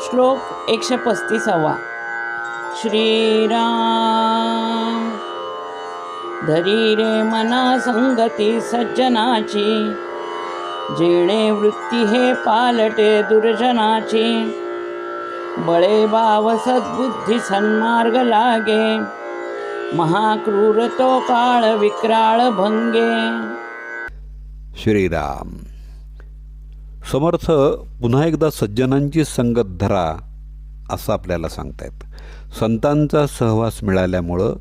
श्लोक एकशे पस्तीसावा. श्रीराम धरी रे मना संगती सज्जनाची जेणे वृत्ती हे पालटे दुर्जनाची बळे भाव सद्बुद्धी सन्मार्ग लागे महाक्रूर तो काळ विक्राळ भंगे. श्रीराम समर्थ पुन्हा एकदा सज्जनांची संगत धरा असं आपल्याला सांगतायत. संतांचा सहवास मिळाल्यामुळं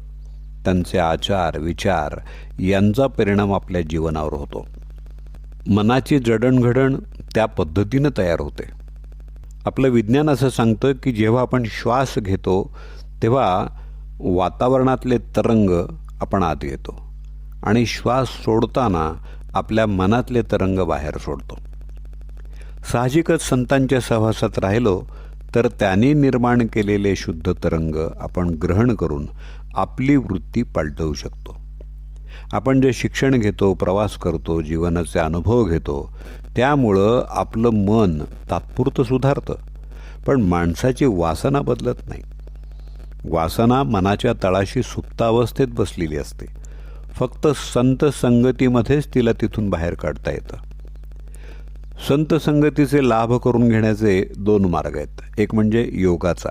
त्यांचे आचार विचार यांचा परिणाम आपल्या जीवनावर होतो. मनाची जडणघडण त्या पद्धतीनं तयार होते. आपलं विज्ञान असं सांगतं की जेव्हा आपण श्वास घेतो तेव्हा वातावरणातले तरंग आपण आत घेतो आणि श्वास सोडताना आपल्या मनातले तरंग बाहेर सोडतो. साहजिकच संतांच्या सहवासात राहिलो तर त्यांनी निर्माण केलेले शुद्ध तरंग आपण ग्रहण करून आपली वृत्ती पालटवू शकतो. आपण जे शिक्षण घेतो प्रवास करतो जीवनाचे अनुभव घेतो त्यामुळं आपलं मन तात्पुरतं सुधारतं. पण माणसाची वासना बदलत नाही. वासना मनाच्या तळाशी सुप्तावस्थेत बसलेली असते. फक्त संत संगतीमध्येच तिला तिथून बाहेर काढता येतं. संत संगतीचे लाभ करून घेण्याचे दोन मार्ग आहेत. एक म्हणजे योगाचा.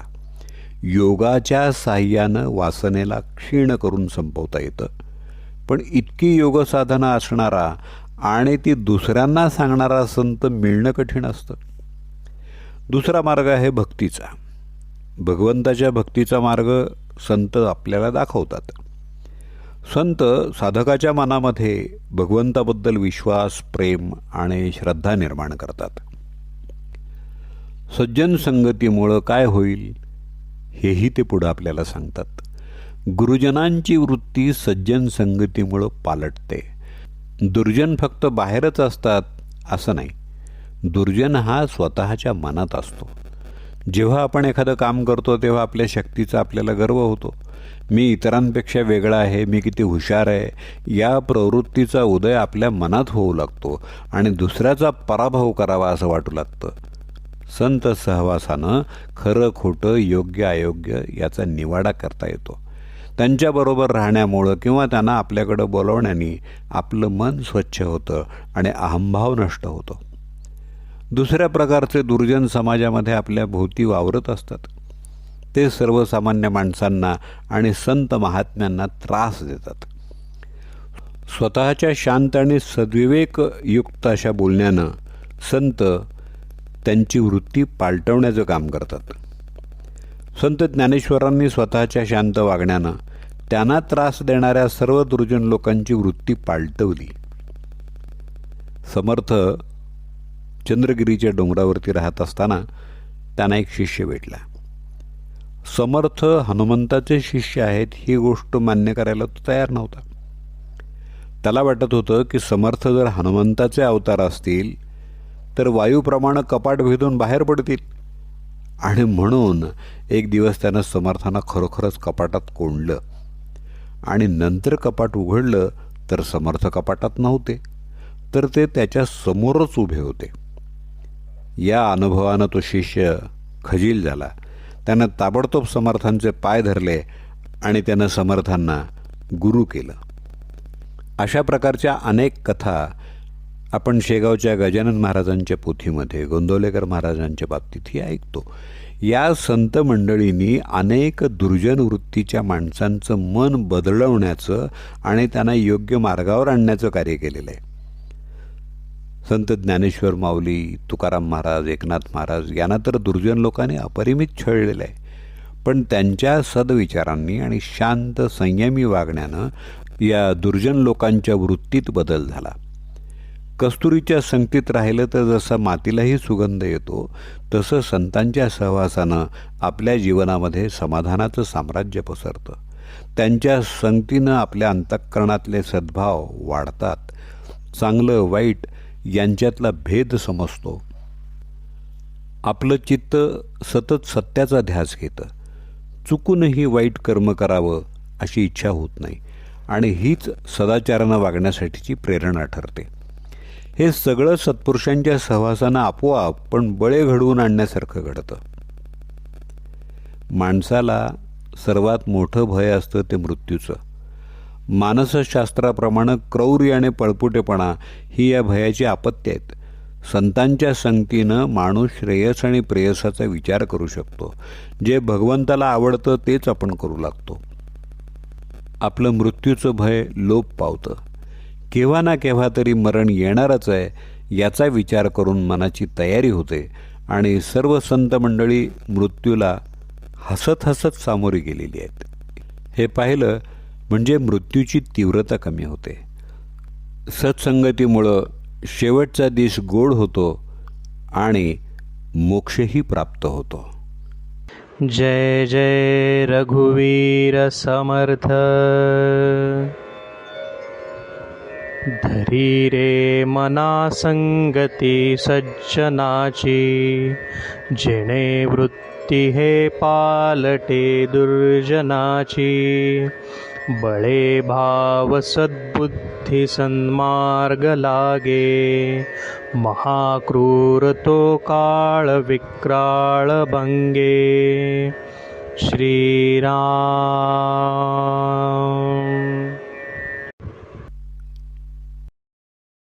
योगाच्या साह्यानं वासनेला क्षीण करून संपवता येतं. पण इतकी योगसाधना असणारा आणि ती दुसऱ्यांना सांगणारा संत मिळणं कठीण असतं. दुसरा मार्ग आहे भक्तीचा. भगवंताच्या भक्तीचा मार्ग संत आपल्याला दाखवतात. संत साधकाच्या मनामध्ये भगवंताबद्दल विश्वास प्रेम आणि श्रद्धा निर्माण करतात. सज्जन संगतीमुळं काय होईल हेही ते पुढं आपल्याला सांगतात. गुरुजनांची वृत्ती सज्जन संगतीमुळं पालटते. दुर्जन फक्त बाहेरच असतात असं नाही. दुर्जन हा स्वतःच्या मनात असतो. जेव्हा आपण एखादं काम करतो तेव्हा आपल्या शक्तीचा आपल्याला गर्व होतो. मी इतरांपेक्षा वेगळा आहे मी किती हुशार आहे या प्रवृत्तीचा उदय आपल्या मनात होऊ लागतो आणि दुसऱ्याचा पराभव करावा असं वाटू लागतं. संत सहवासानं खरं खोटं योग्य अयोग्य याचा निवाडा करता येतो. त्यांच्याबरोबर राहण्यामुळं किंवा त्यांना आपल्याकडं बोलवण्याने आपलं मन स्वच्छ होतं आणि अहंभाव नष्ट होतो. दुसऱ्या प्रकारचे दुर्जन समाजामध्ये आपल्या भोवती वावरत असतात. ते सर्वसामान्य माणसांना आणि संत महात्म्यांना त्रास देतात. स्वतःच्या शांत आणि सद्विवेकयुक्त अशा बोलण्यानं संत त्यांची वृत्ती पालटवण्याचं काम करतात. संत ज्ञानेश्वरांनी स्वतःच्या शांत वागण्यानं त्यांना त्रास देणाऱ्या सर्व दुर्जन लोकांची वृत्ती पालटवली. समर्थ चंद्रगिरीच्या डोंगरावरती राहत असताना त्यांना एक शिष्य भेटला. समर्थ हनुमंताचे शिष्य आहेत ही गोष्ट मान्य करायला तो तयार नव्हता. त्याला वाटत होतं की समर्थ जर हनुमंताचे अवतार असतील तर वायूप्रमाणे कपाट भेदून बाहेर पडतील. आणि म्हणून एक दिवस त्यानं समर्थांना खरोखरच कपाटात कोंडलं. आणि नंतर कपाट उघडलं तर समर्थ कपाटात नव्हते तर ते त्याच्या समोरच उभे होते. या अनुभवानं तो शिष्य खजील झाला. त्यानं ताबडतोब समर्थांचे पाय धरले आणि त्यानं समर्थांना गुरु केलं. अशा प्रकारच्या अनेक कथा आपण शेगावच्या गजानन महाराजांच्या पोथीमध्ये गोंदवलेकर महाराजांच्या बाबतीतही ऐकतो. या संत मंडळींनी अनेक दुर्जन वृत्तीच्या माणसांचं मन बदलवण्याचं आणि त्यांना योग्य मार्गावर आणण्याचं कार्य केलेलं आहे. संत ज्ञानेश्वर माऊली तुकाराम महाराज एकनाथ महाराज यांना तर दुर्जन लोकांनी अपरिमित छळलेलं आहे. पण त्यांच्या सदविचारांनी आणि शांत संयमी वागण्यानं या दुर्जन लोकांच्या वृत्तीत बदल झाला. कस्तुरीच्या संगतीत राहिलं तर जसा मातीलाही सुगंध येतो तसं संतांच्या सहवासानं आपल्या जीवनामध्ये समाधानाचं साम्राज्य पसरतं. त्यांच्या संगतीनं आपल्या अंतःकरणातले सद्भाव वाढतात. चांगलं वाईट यांच्यातला भेद समजतो. आपलं चित्त सतत सत्याचा ध्यास घेतं. चुकूनही वाईट कर्म करावं अशी इच्छा होत नाही आणि हीच सदाचारानं वागण्यासाठीची प्रेरणा ठरते. हे सगळं सत्पुरुषांच्या सहवासानं आपोआप पण बळे घडवून आणण्यासारखं घडतं. माणसाला सर्वात मोठं भय असतं ते मृत्यूचं. मानसशास्त्राप्रमाणे क्रौर्य आणि पळपुटेपणा ही या भयाची आपत्ती आहेत. संतांच्या संगतीनं माणूस श्रेयस आणि प्रेयसाचा विचार करू शकतो. जे भगवंताला आवडतं तेच आपण करू लागतो. आपलं मृत्यूचं भय लोप पावतं. केव्हा ना केव्हा तरी मरण येणारच आहे याचा विचार करून मनाची तयारी होते आणि सर्व संत मंडळी मृत्यूला हसत हसत सामोरी गेलेली आहेत. हे पाहिलं म्हणजे मृत्यूची तीव्रता कमी होते. सत्संगतीमुळं शेवटचा दिस गोड होतो आणि मोक्षही प्राप्त होतो. जय जय रघुवीर समर्थ. धरी रे मना संगती सज्जनाची जिणे वृत्ती हे पालटे दुर्जनाची. बले भावसबुद्धिसन्मार्ग लागे। महाक्रूरतो काळविक्रालभङ्गे श्रीरा